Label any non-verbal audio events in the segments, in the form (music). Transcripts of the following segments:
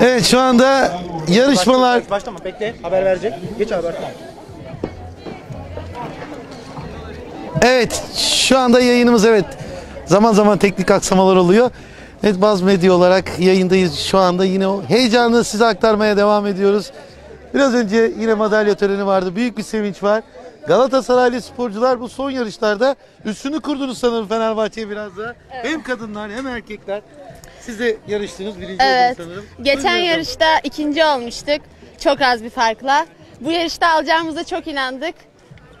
Evet şu anda yarışmalar Başlama bekle haber verecek. Geç haber. Evet şu anda yayınımız evet zaman zaman teknik aksamalar oluyor. Evet Baz Medya olarak yayındayız şu anda yine o heyecanı size aktarmaya devam ediyoruz. Biraz önce yine madalya töreni vardı. Büyük bir sevinç var. Galatasaraylı sporcular bu son yarışlarda üstünü kurdunuz sanırım Fenerbahçe'ye biraz da. Hem kadınlar hem erkekler. Siz de yarıştınız birinci Evet. oldunuz sanırım. Geçen Buyurun yarışta ikinci olmuştuk. Çok az bir farkla. Bu yarışta alacağımıza çok inandık.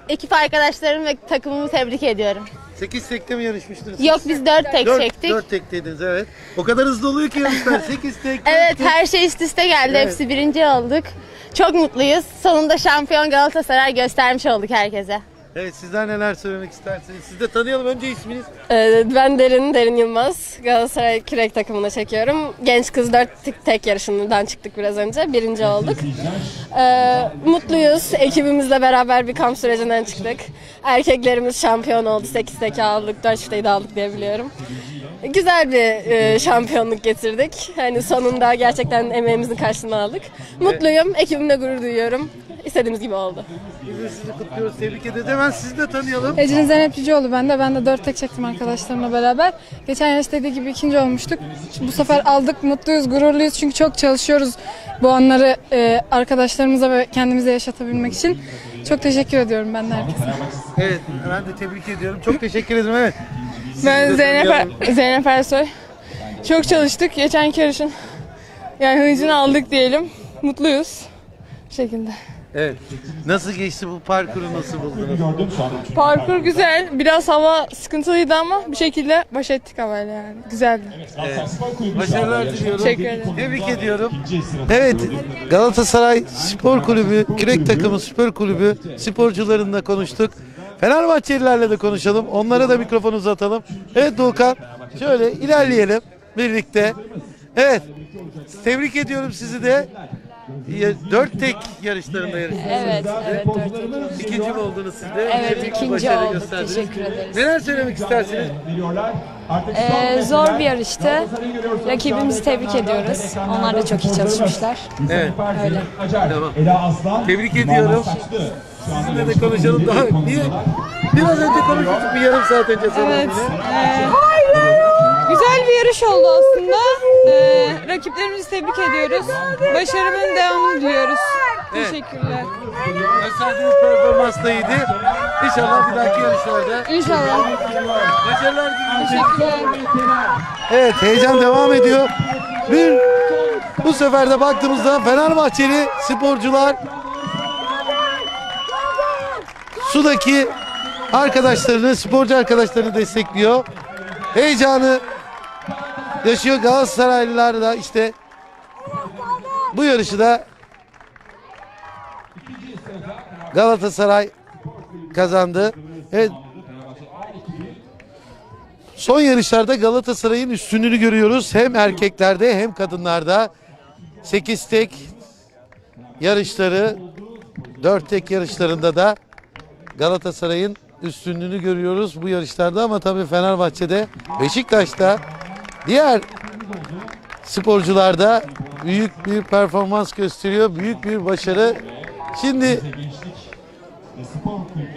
Ekip arkadaşlarım ve takımımı tebrik ediyorum. 8 tekte mi yarışmıştınız? Yok biz dört tek 4, çektik. 4 tekteydiniz evet. O kadar hızlı oluyor ki yarışlar. (laughs) 8 tek. Evet her şey üst üste geldi. Evet. Hepsi birinci olduk. Çok mutluyuz. Sonunda şampiyon Galatasaray göstermiş olduk herkese. Evet sizler neler söylemek istersiniz? Siz de tanıyalım önce isminiz. Ee, Ben Derin, Derin Yılmaz. Galatasaray kürek takımına çekiyorum. Genç kız 4 tek yarışından çıktık biraz önce. Birinci olduk. Ee, mutluyuz. Ekibimizle beraber bir kamp sürecinden çıktık. Erkeklerimiz şampiyon oldu. 8 tek aldık, 4 tek de aldık diye biliyorum. Güzel bir e, şampiyonluk getirdik. Hani sonunda gerçekten emeğimizin karşılığını aldık. Mutluyum. Ekibimle gurur duyuyorum. İstediğimiz gibi oldu. De sizi kutluyoruz, tebrik ederiz. Hemen sizi de tanıyalım. Ecrin Zeynep Cüceoğlu ben de. Ben de dört tek çektim arkadaşlarımla beraber. Geçen yarış dediği gibi ikinci olmuştuk. Bu sefer aldık, mutluyuz, gururluyuz. Çünkü çok çalışıyoruz bu anları e, arkadaşlarımıza ve kendimize yaşatabilmek için. Çok teşekkür ediyorum ben de herkese. Evet, ben de tebrik ediyorum. Çok teşekkür ederim. Evet. Sizi Ben de Zeynep, tanıyalım. Er- Zeynep Ersoy. Çok çalıştık. Geçenki yarışın yani hıncını aldık diyelim. Mutluyuz. Bu şekilde. Evet. Nasıl geçti bu parkuru nasıl buldunuz? Parkur güzel. Biraz hava sıkıntılıydı ama bir şekilde baş ettik havayla yani. Güzeldi. Başarılar diliyorum. Teşekkür ederim. Tebrik ediyorum. Evet, Galatasaray Spor Kulübü, Kürek Takımı Spor Kulübü sporcularınla konuştuk. Fenerbahçelilerle de konuşalım. Onlara da mikrofonu uzatalım. Evet Doğukan, şöyle ilerleyelim birlikte. Evet, tebrik ediyorum sizi de. Dört tek yarışlarında yarıştınız. Evet, evet dört İkinci mi oldunuz siz de? Evet, ikinci başarı olduk. gösterdiniz. Teşekkür ederiz. Neler söylemek istersiniz? Ee, zor bir yarıştı. Rakibimizi tebrik ediyoruz. Onlar da çok iyi çalışmışlar. Evet. Öyle. Tamam. Tebrik ediyorum. Sizinle de konuşalım daha. Niye? Biraz önce konuşmuştuk bir yarım saat önce Evet. yine. Güzel bir yarış oldu aslında. Ee, rakiplerimizi tebrik ediyoruz. Başarımın devamını diliyoruz. Evet. Teşekkürler. Gösterdiğiniz performans da iyiydi. İnşallah bir dahaki yarışlarda İnşallah. başarılar diliyorum. Evet heyecan devam ediyor. Bir bu sefer de baktığımızda Fenerbahçeli sporcular sudaki arkadaşlarını, sporcu arkadaşlarını destekliyor. Heyecanı yaşıyor Galatasaraylılar da işte bu yarışı da Galatasaray kazandı. Evet. Son yarışlarda Galatasaray'ın üstünlüğünü görüyoruz. Hem erkeklerde hem kadınlarda. 8 tek yarışları 4 tek yarışlarında da Galatasaray'ın üstünlüğünü görüyoruz bu yarışlarda ama tabii Fenerbahçe'de Beşiktaş'ta diğer sporcularda büyük bir performans gösteriyor. Büyük bir başarı. Şimdi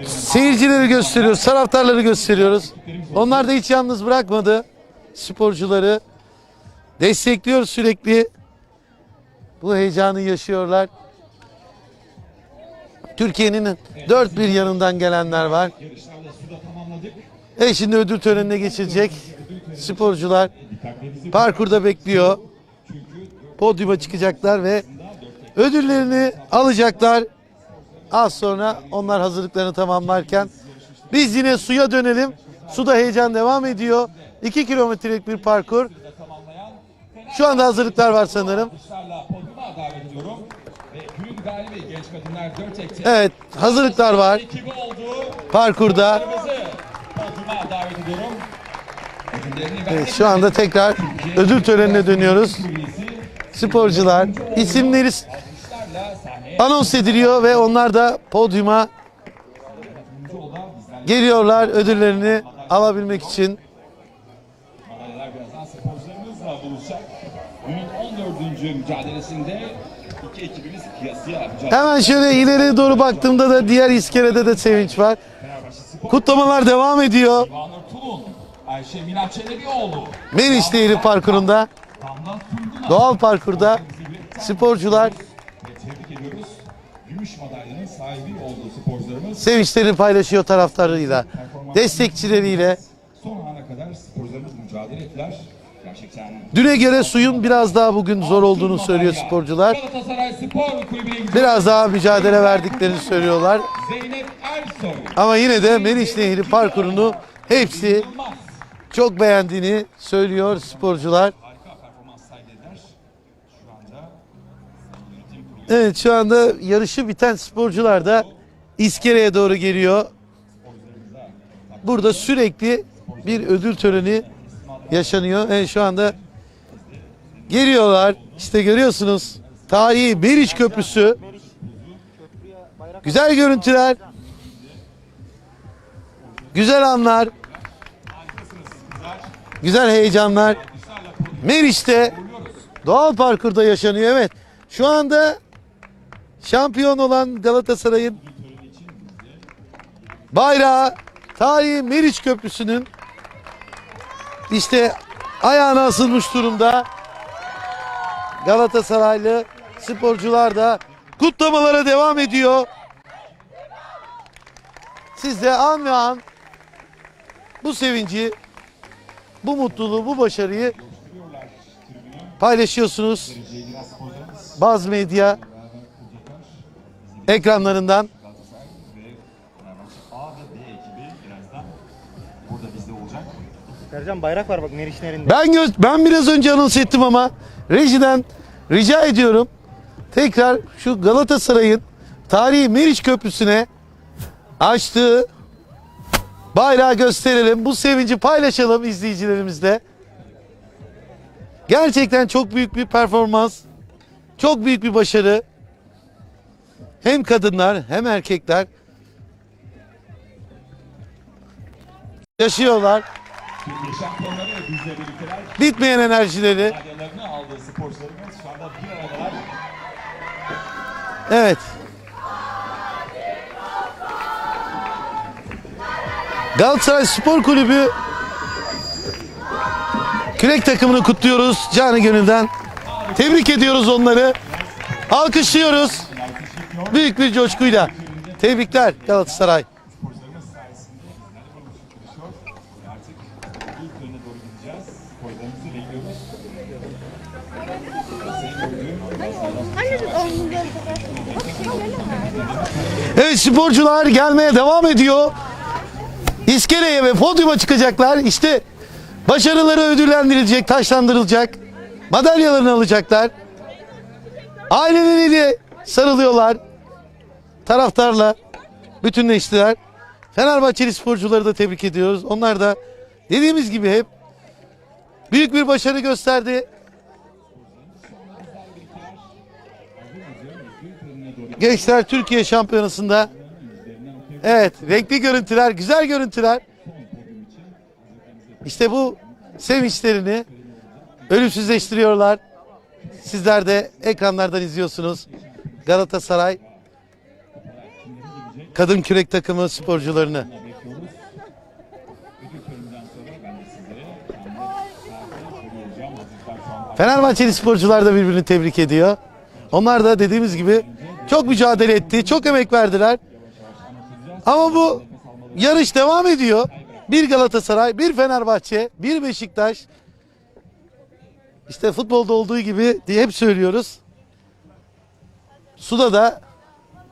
seyircileri gösteriyoruz, taraftarları gösteriyoruz. Onlar da hiç yalnız bırakmadı sporcuları. Destekliyor sürekli. Bu heyecanı yaşıyorlar. Türkiye'nin dört bir yanından gelenler var. E şimdi ödül törenine geçilecek. Sporcular parkurda bekliyor. Podyuma çıkacaklar ve ödüllerini alacaklar. Az sonra onlar hazırlıklarını tamamlarken biz yine suya dönelim. Suda heyecan devam ediyor. 2 kilometrelik bir parkur. Şu anda hazırlıklar var sanırım. Evet hazırlıklar var. Parkurda. Evet, şu anda tekrar ödül törenine dönüyoruz. Sporcular isimleri anons ediliyor ve onlar da podyuma geliyorlar ödüllerini alabilmek için. Madalyalar birazdan sporcularımızla buluşacak. Günün 14. mücadelesinde iki ekibimiz kıyasıya Hemen şöyle ileriye doğru baktığımda da diğer iskelede de sevinç var. Kutlamalar devam ediyor. Ayşe Mila Çelebioğlu, Meriç Nehri Turgul doğal parkurda sporcular ve tebrik ediyoruz. Gümüş madalyanın sahibi olduğu sporcularımız sevinçlerini paylaşıyor taraftarıyla, destekçileriyle. son ana kadar sporcularımız mücadele ettiler. Gerçekten Düne göre suyun biraz daha bugün zor olduğunu söylüyor sporcular. Biraz daha mücadele verdiklerini söylüyorlar. Ama yine de Meriç Nehri parkurunu hepsi. Çok beğendiğini söylüyor sporcular. Evet şu anda yarışı biten sporcular da iskeleye doğru geliyor. Burada sürekli bir ödül töreni yaşanıyor. Evet şu anda geliyorlar. İşte görüyorsunuz. Tarihi Meriç Köprüsü. Güzel görüntüler. Güzel anlar. Güzel heyecanlar. Meriç'te doğal parkurda yaşanıyor. Evet. Şu anda şampiyon olan Galatasaray'ın bayrağı tarihi Meriç Köprüsü'nün işte ayağına asılmış durumda. Galatasaraylı sporcular da kutlamalara devam ediyor. Siz de an ve an bu sevinci, bu mutluluğu, bu başarıyı paylaşıyorsunuz. Baz medya ekranlarından. Sercan bayrak var bak Meriç Nehri'nde. Ben göz ben biraz önce anons ettim ama rejiden rica ediyorum. Tekrar şu Galatasaray'ın tarihi Meriç Köprüsü'ne açtığı bayrağı gösterelim. Bu sevinci paylaşalım izleyicilerimizle. Gerçekten çok büyük bir performans. Çok büyük bir başarı. Hem kadınlar hem erkekler yaşıyorlar. Bitmeyen enerjileri. Evet. Galatasaray Spor Kulübü kürek takımını kutluyoruz canı gönülden. Tebrik ediyoruz onları. Alkışlıyoruz. Büyük bir coşkuyla. Tebrikler Galatasaray. Evet sporcular gelmeye devam ediyor. İskeleye ve podyuma çıkacaklar. İşte başarıları ödüllendirilecek, taşlandırılacak. Madalyalarını alacaklar. Aileleriyle sarılıyorlar. Taraftarla bütünleştiler. Fenerbahçeli sporcuları da tebrik ediyoruz. Onlar da dediğimiz gibi hep büyük bir başarı gösterdi. Gençler Türkiye Şampiyonası'nda Evet, renkli görüntüler, güzel görüntüler. İşte bu sevinçlerini ölümsüzleştiriyorlar. Sizler de ekranlardan izliyorsunuz. Galatasaray kadın kürek takımı sporcularını. Fenerbahçeli sporcular da birbirini tebrik ediyor. Onlar da dediğimiz gibi çok mücadele etti, çok emek verdiler. Ama bu yarış devam ediyor. Bir Galatasaray, bir Fenerbahçe, bir Beşiktaş. İşte futbolda olduğu gibi diye hep söylüyoruz. Suda da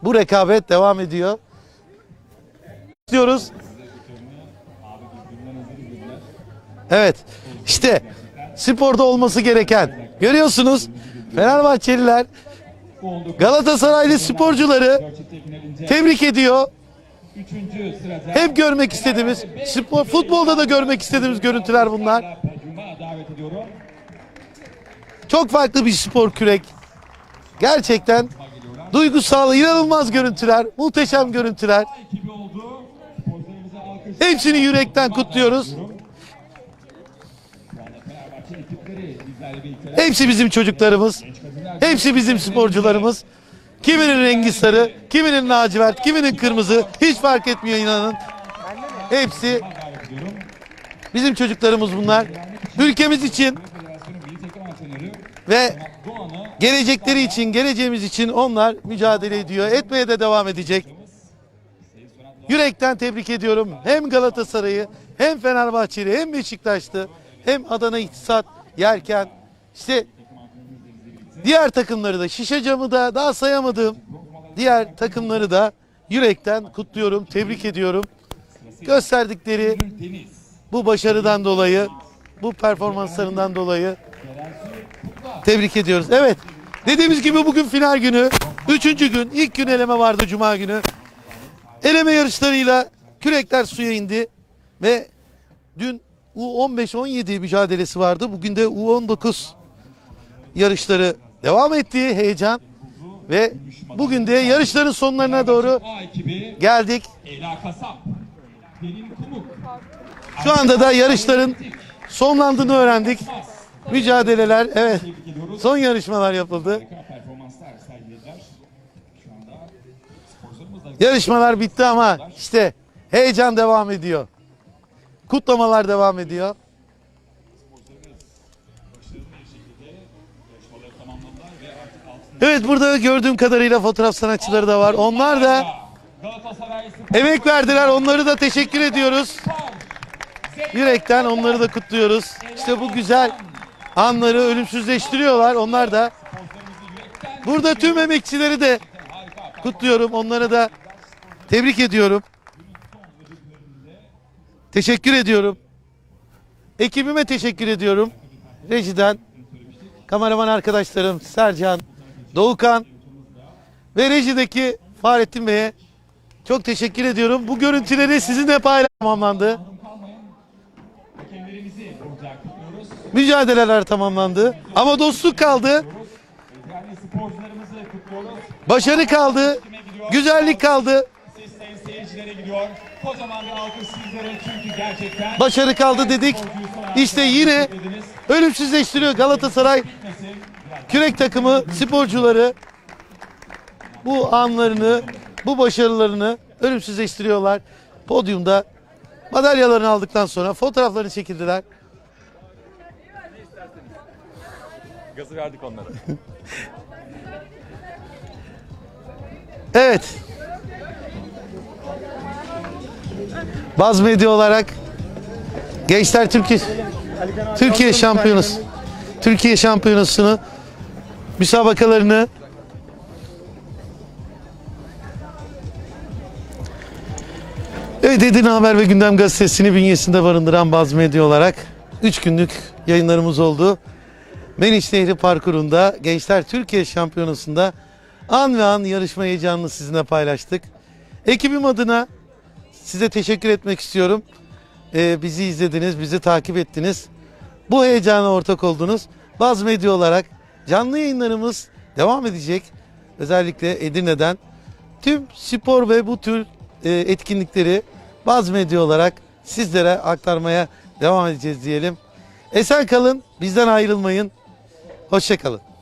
bu rekabet devam ediyor. Diyoruz. Evet. İşte sporda olması gereken. Görüyorsunuz Fenerbahçeliler Galatasaraylı sporcuları tebrik ediyor. Hep görmek istediğimiz, spor, futbolda da görmek istediğimiz görüntüler bunlar. Çok farklı bir spor kürek. Gerçekten duygusal, inanılmaz görüntüler, muhteşem görüntüler. Hepsini yürekten kutluyoruz. Hepsi bizim çocuklarımız. Hepsi bizim sporcularımız. Kiminin rengi sarı, kiminin lacivert, kiminin kırmızı. Hiç fark etmiyor inanın. Hepsi bizim çocuklarımız bunlar. Ülkemiz için ve gelecekleri için, geleceğimiz için onlar mücadele ediyor. Etmeye de devam edecek. Yürekten tebrik ediyorum. Hem Galatasaray'ı, hem Fenerbahçe'yi, hem Beşiktaş'tı, hem Adana İktisat, Yerken. İşte diğer takımları da, Şişe Camı da daha sayamadığım diğer takımları da yürekten kutluyorum, tebrik ediyorum. Gösterdikleri bu başarıdan dolayı, bu performanslarından dolayı tebrik ediyoruz. Evet, dediğimiz gibi bugün final günü, üçüncü gün, ilk gün eleme vardı Cuma günü. Eleme yarışlarıyla kürekler suya indi ve dün U15-17 mücadelesi vardı. Bugün de U19 yarışları devam etti heyecan ve bugün de yarışların sonlarına doğru geldik. Şu anda da yarışların sonlandığını öğrendik. Mücadeleler evet son yarışmalar yapıldı. Yarışmalar bitti ama işte heyecan devam ediyor. Kutlamalar devam ediyor. Evet burada gördüğüm kadarıyla fotoğraf sanatçıları da var. Onlar da emek verdiler. Onları da teşekkür ediyoruz. Yürekten onları da kutluyoruz. İşte bu güzel anları ölümsüzleştiriyorlar. Onlar da burada tüm emekçileri de kutluyorum. Onları da tebrik ediyorum. Teşekkür ediyorum. Ekibime teşekkür ediyorum. Rejiden kameraman arkadaşlarım Sercan, Doğukan ve rejideki Fahrettin Bey'e çok teşekkür ediyorum. Bu görüntüleri sizinle paylaşmam tamamlandı. hakemlerimizi burada kutluyoruz. Mücadeleler tamamlandı. Ama dostluk kaldı. Başarı kaldı. Güzellik kaldı. Başarı kaldı dedik. İşte yine ölümsüzleştiriyor Galatasaray kürek takımı sporcuları bu anlarını, bu başarılarını ölümsüzleştiriyorlar. Podyumda madalyalarını aldıktan sonra fotoğraflarını çekildiler. gazı verdik onlara. (laughs) Evet. Baz medya olarak Gençler Türkiye Türkiye şampiyonası Türkiye şampiyonasını müsabakalarını Evet Edirne Haber ve Gündem Gazetesi'ni bünyesinde barındıran Baz Medya olarak 3 günlük yayınlarımız oldu. Meniş Nehri parkurunda Gençler Türkiye Şampiyonası'nda an ve an yarışma heyecanını sizinle paylaştık. Ekibim adına size teşekkür etmek istiyorum. Ee, bizi izlediniz, bizi takip ettiniz. Bu heyecana ortak oldunuz. Baz Medya olarak canlı yayınlarımız devam edecek. Özellikle Edirne'den tüm spor ve bu tür e, etkinlikleri Baz Medya olarak sizlere aktarmaya devam edeceğiz diyelim. Esen kalın, bizden ayrılmayın. Hoşçakalın.